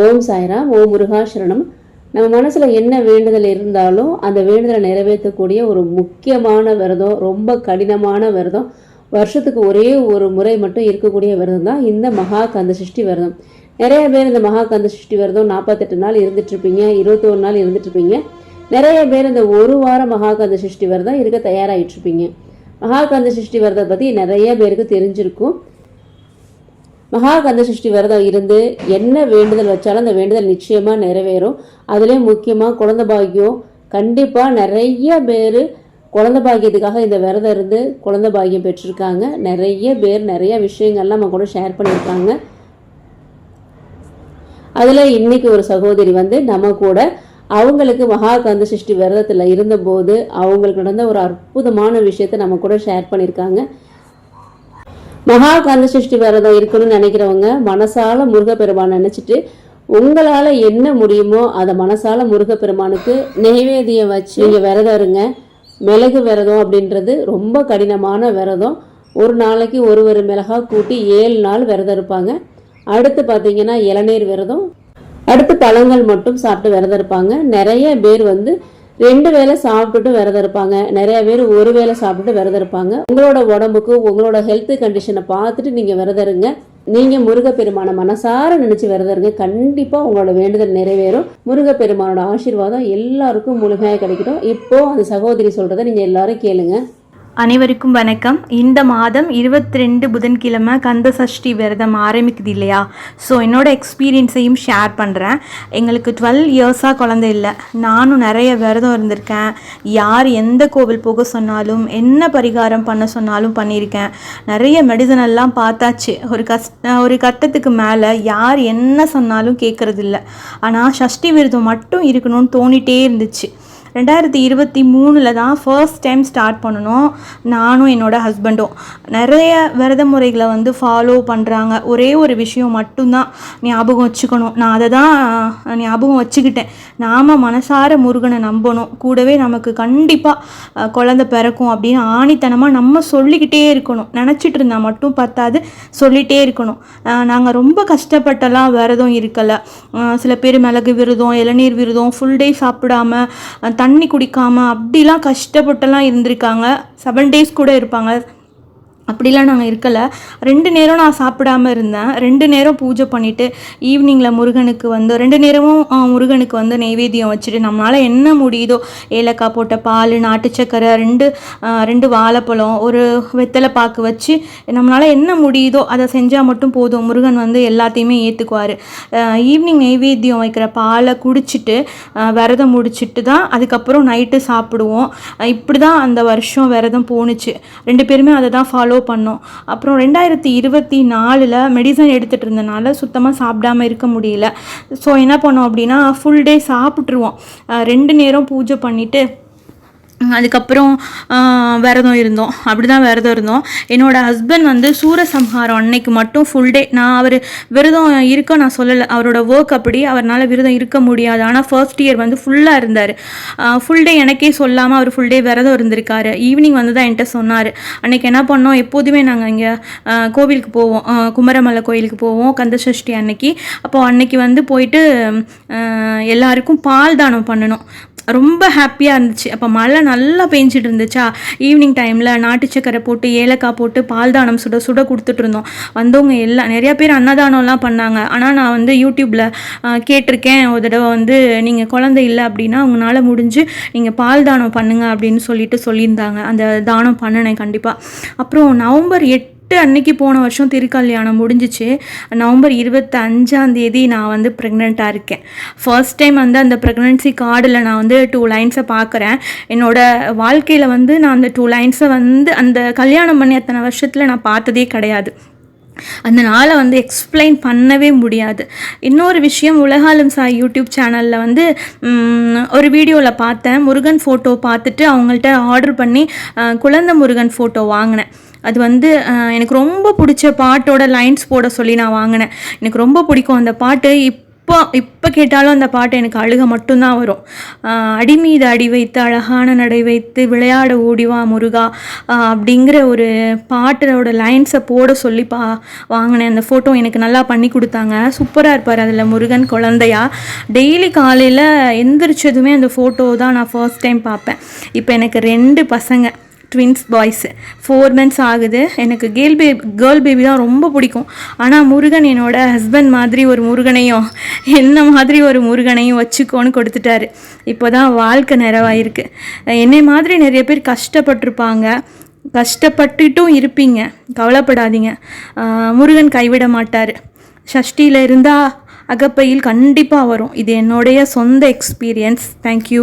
ஓம் சாய்ரா ஓம் முருகாசரணம். நம்ம மனசில் என்ன வேண்டுதல் இருந்தாலும் அந்த வேண்டுதலை நிறைவேற்றக்கூடிய ஒரு முக்கியமான விரதம் ரொம்ப கடினமான விரதம் வருஷத்துக்கு ஒரே ஒரு முறை மட்டும் இருக்கக்கூடிய விரதம் தான் இந்த மகா கந்த சிருஷ்டி விரதம். நிறைய பேர் இந்த மகா கந்த சிருஷ்டி விரதம் நாற்பத்தெட்டு நாள் இருந்துட்டுருப்பீங்க இருபத்தொன்று இருபத்தோரு நாள் இருந்துட்டுருப்பீங்க. நிறைய பேர் இந்த ஒரு வாரம் மகாகந்த சிருஷ்டி விரதம் இருக்க தயாராகிட்டு இருப்பீங்க மகா கந்த சஷ்டி பற்றி நிறைய பேருக்கு தெரிஞ்சிருக்கும். மகா கந்த சஷ்டி விரதம் இருந்து என்ன வேண்டுதல் வச்சாலும் அந்த வேண்டுதல் நிச்சயமாக நிறைவேறும். அதுலேயும் முக்கியமாக குழந்த பாக்கியம். கண்டிப்பாக நிறைய பேர் குழந்த பாக்கியத்துக்காக இந்த விரதம் இருந்து குழந்த பாக்கியம் பெற்றிருக்காங்க. நிறைய பேர் நிறைய விஷயங்கள்லாம் நம்ம கூட ஷேர் பண்ணியிருக்காங்க. அதில் இன்னைக்கு ஒரு சகோதரி வந்து நம்ம கூட அவங்களுக்கு மகா கந்த சஷ்டி விரதத்தில் இருந்தபோது அவங்களுக்கு நடந்த ஒரு அற்புதமான விஷயத்தை நம்ம கூட ஷேர் பண்ணியிருக்காங்க. மகா கந்த சஷ்டி விரதம் இருக்கணும்னு நினைக்கிறவங்க மனசால முருகப்பெருமான் நினைச்சிட்டு உங்களால என்ன முடியுமோ அதை மனசால முருகப்பெருமானுக்கு நெய்வேதியம் வச்சு நீங்க விரதம் இருங்க. மிளகு விரதம் அப்படின்றது ரொம்ப கடினமான விரதம். ஒரு நாளைக்கு ஒரு ஒரு மிளகா கூட்டி ஏழு நாள் விரதம் இருப்பாங்க. அடுத்து பார்த்தீங்கன்னா இளநீர் விரதம். அடுத்து பழங்கள் மட்டும் சாப்பிட்டு விரதம் இருப்பாங்க. நிறைய பேர் வந்து ரெண்டு வேளை சாப்பிட்டுட்டு விரதம் இருப்பாங்க. நிறைய பேர் ஒரு வேளை சாப்பிட்டுட்டு விரதம் இருப்பாங்க. உங்களோட உடம்புக்கு உங்களோட ஹெல்த் கண்டிஷனை பார்த்துட்டு நீங்க விரதம் இருங்க. நீங்க முருகப்பெருமான மனசார நினைச்சு விரதம் இருங்க. கண்டிப்பா உங்களோட வேண்டுதல் நிறைவேறும். முருகப்பெருமானோட ஆசீர்வாதம் எல்லாருக்கும் முழுமையாக கிடைக்கட்டும். இப்போ அந்த சகோதரி சொல்றதை நீங்க எல்லாரும் கேளுங்க. அனைவருக்கும் வணக்கம். இந்த மாதம் இருபத்தி ரெண்டு புதன்கிழமை கந்த சஷ்டி விரதம் ஆரம்பிக்குது இல்லையா? ஸோ என்னோடய எக்ஸ்பீரியன்ஸையும் ஷேர் பண்ணுறேன் எங்களுக்கு டுவெல் இயர்ஸாக குழந்தை இல்லை. நானும் நிறைய விரதம் இருந்திருக்கேன். யார் எந்த கோவில் போக சொன்னாலும் என்ன பரிகாரம் பண்ண சொன்னாலும் பண்ணியிருக்கேன். நிறைய மெடிசன் எல்லாம் பார்த்தாச்சு. ஒரு கஷ்ட ஒரு கட்டத்துக்கு மேலே யார் என்ன சொன்னாலும் கேட்குறதில்ல ஆனால் சஷ்டி விரதம் மட்டும் இருக்கணும்னு தோணிட்டே இருந்துச்சு. ரெண்டாயிரத்தி இருபத்தி மூணில் தான் ஃபர்ஸ்ட் டைம் ஸ்டார்ட் பண்ணணும். நானும் என்னோடய ஹஸ்பண்டும் நிறைய விரத முறைகளை வந்து ஃபாலோ பண்ணுறாங்க ஒரே ஒரு விஷயம் மட்டும்தான் ஞாபகம் வச்சுக்கணும். நான் அதை தான் ஞாபகம் வச்சுக்கிட்டேன். நாம் மனசார முருகனை நம்பணும். கூடவே நமக்கு கண்டிப்பாக குழந்த பிறக்கும் அப்படின்னு ஆணித்தனமாக நம்ம சொல்லிக்கிட்டே இருக்கணும். நினச்சிட்டு இருந்தால் மட்டும் பார்த்தாது சொல்லிகிட்டே இருக்கணும். நாங்கள் ரொம்ப கஷ்டப்பட்டெல்லாம் விரதம் இருக்கலை. சில பேர் மிளகு விரதம் இளநீர் விரதம் ஃபுல் டே சாப்பிடாம தன் தண்ணி குடிக்காமல் அப்படிலாம் கஷ்டப்பட்டெல்லாம் இருந்திருக்காங்க. செவன் டேஸ் கூட இருப்பாங்க. அப்படிலாம் நாங்கள் இருக்கலை. ரெண்டு நேரம் நான் சாப்பிடாம இருந்தேன். ரெண்டு நேரம் பூஜை பண்ணிவிட்டு ஈவினிங்கில் முருகனுக்கு வந்து ரெண்டு நேரமும் முருகனுக்கு வந்து நெய்வேத்தியம் வச்சுட்டு நம்மளால் என்ன முடியுதோ ஏலக்காய் போட்ட பால் நாட்டு சக்கரை ரெண்டு ரெண்டு வாழைப்பழம் ஒரு வெத்தலை பாக்கு வச்சு நம்மளால் என்ன முடியுதோ அதை செஞ்சால் மட்டும் போதும். முருகன் வந்து எல்லாத்தையுமே ஏற்றுக்குவார் ஈவினிங் நெய்வேத்தியம் வைக்கிற பாலை குடிச்சிட்டு விரதம் முடிச்சிட்டு தான் அதுக்கப்புறம் நைட்டு சாப்பிடுவோம். இப்படி தான் அந்த வருஷம் விரதம் போணுச்சு. ரெண்டு பேருமே அதை தான் ஃபாலோ பண்ணோம். அப்புறம் ரெண்டாயிரத்தி இருபத்தி நாலில் மெடிசன் எடுத்துகிட்டு இருந்தனால சுத்தமாக சாப்பிடாம இருக்க முடியல. ஸோ என்ன பண்ணோம் அப்படின்னா ஃபுல் டே சாப்பிட்ருவோம் ரெண்டு நேரம் பூஜை பண்ணிவிட்டு அதுக்கப்புறம் விரதம் இருந்தோம். அப்படி தான் விரதம் இருந்தோம். என்னோடய ஹஸ்பண்ட் வந்து சூரசம்ஹாரம் அன்னைக்கு மட்டும் ஃபுல் டே நான் அவர் விரதம் இருக்க நான் சொல்லலை. அவரோட ஒர்க் அப்படி. அவரால் விரதம் இருக்க முடியாது. ஆனால் ஃபர்ஸ்ட் இயர் வந்து ஃபுல்லாக இருந்தார். ஃபுல் டே எனக்கே சொல்லாமல் அவர் ஃபுல் டே விரதம் இருந்திருக்காரு. ஈவினிங் வந்து தான் என்கிட்ட சொன்னார். அன்னைக்கு என்ன பண்ணோம்? எப்போதுமே நாங்கள் இங்கே கோவிலுக்கு போவோம். குமரமலை கோயிலுக்கு போவோம். கந்தசஷ்டி அன்னைக்கு. அப்போ அன்னைக்கு வந்து போயிட்டு எல்லாருக்கும் பால் தானம் பண்ணணும். ரொம்ப ஹாப்பியாக இருந்துச்சு. அப்போ மழை நல்லா பெஞ்சிட்டு இருந்துச்சா? ஈவினிங் டைமில் நாட்டு சக்கரை போட்டு ஏலக்காய் போட்டு பால் தானம் சுட சுட கொடுத்துட்டு இருந்தோம். வந்தவங்க எல்லாம் நிறையா பேர் அன்னதானம்லாம் பண்ணாங்க. ஆனால் நான் வந்து யூடியூப்பில் கேட்டிருக்கேன். ஒரு தடவை வந்து நீங்கள் குழந்தை இல்லை அப்படின்னா உங்களால் முடிஞ்சு நீங்கள் பால் தானம் பண்ணுங்க அப்படின்னு சொல்லிட்டு சொல்லியிருந்தாங்க. அந்த தானம் பண்ணினேன் கண்டிப்பாக அப்புறம் நவம்பர் எட்டு எட்டு அன்னைக்கு போன வருஷம் திருக்கல்யாணம் முடிஞ்சிச்சு. நவம்பர் இருபத்தஞ்சாந்தேதி நான் வந்து ப்ரெக்னெண்ட்டாக இருக்கேன். ஃபர்ஸ்ட் டைம் வந்து அந்த ப்ரெக்னென்சி கார்டில் நான் வந்து டூ லைன்ஸை பார்க்குறேன் என்னோடய வாழ்க்கையில் வந்து நான் அந்த டூ லைன்ஸை வந்து அந்த கல்யாணம் பண்ணி அத்தனை வருஷத்தில் நான் பார்த்ததே கிடையாது. அந்த நாளை வந்து எக்ஸ்பிளைன் பண்ணவே முடியாது. இன்னொரு விஷயம் உலகாலும் சாய் யூடியூப் சேனலில் வந்து ஒரு வீடியோவில் பார்த்தேன். முருகன் ஃபோட்டோ பார்த்துட்டு அவங்கள்ட்ட ஆர்டர் பண்ணி குழந்தை முருகன் ஃபோட்டோ வாங்கினேன். அது வந்து எனக்கு ரொம்ப பிடிச்ச பாட்டோட லைன்ஸ் போட சொல்லி நான் வாங்கினேன். எனக்கு ரொம்ப பிடிக்கும் அந்த பாட்டு. இப் இப்போ இப்போ கேட்டாலும் அந்த பாட்டு எனக்கு அழுக மட்டும்தான் வரும். ஆஹ் அடி மீது அடி வைத்து அழகான நடை வைத்து விளையாட ஓடிவா முருகா அப்படிங்கிற ஒரு பாட்டோட லைன்ஸை போட சொல்லி பா வாங்கினேன். அந்த ஃபோட்டோ எனக்கு நல்லா பண்ணி கொடுத்தாங்க. சூப்பராக இருப்பார் அதில் முருகன் குழந்தையா. டெய்லி காலையில் எந்திரிச்சதுமே அந்த ஃபோட்டோ தான் நான் ஃபர்ஸ்ட் டைம் பார்ப்பேன். இப்போ எனக்கு ரெண்டு பசங்க. ட்வின்ஸ் பாய்ஸு ஃபோர் மந்த்ஸ் ஆகுது. எனக்கு கேர்ள் பேபி கேர்ள் பேபி தான் ரொம்ப பிடிக்கும். ஆனால் முருகன் என்னோட ஹஸ்பண்ட் மாதிரி ஒரு முருகனையும் என்ன மாதிரி ஒரு முருகனையும் வச்சுக்கோன்னு கொடுத்துட்டாரு. இப்போ தான் வாழ்க்கை நிறைவாயிருக்கு. என்னை மாதிரி நிறைய பேர் கஷ்டப்பட்டிருப்பாங்க. கஷ்டப்பட்டுட்டும் இருப்பீங்க. கவலைப்படாதீங்க. முருகன் கைவிட மாட்டார். ஷஷ்டியில் இருந்தால் அகப்பையில் கண்டிப்பாக வரும். இது என்னுடைய சொந்த எக்ஸ்பீரியன்ஸ் தேங்க்யூ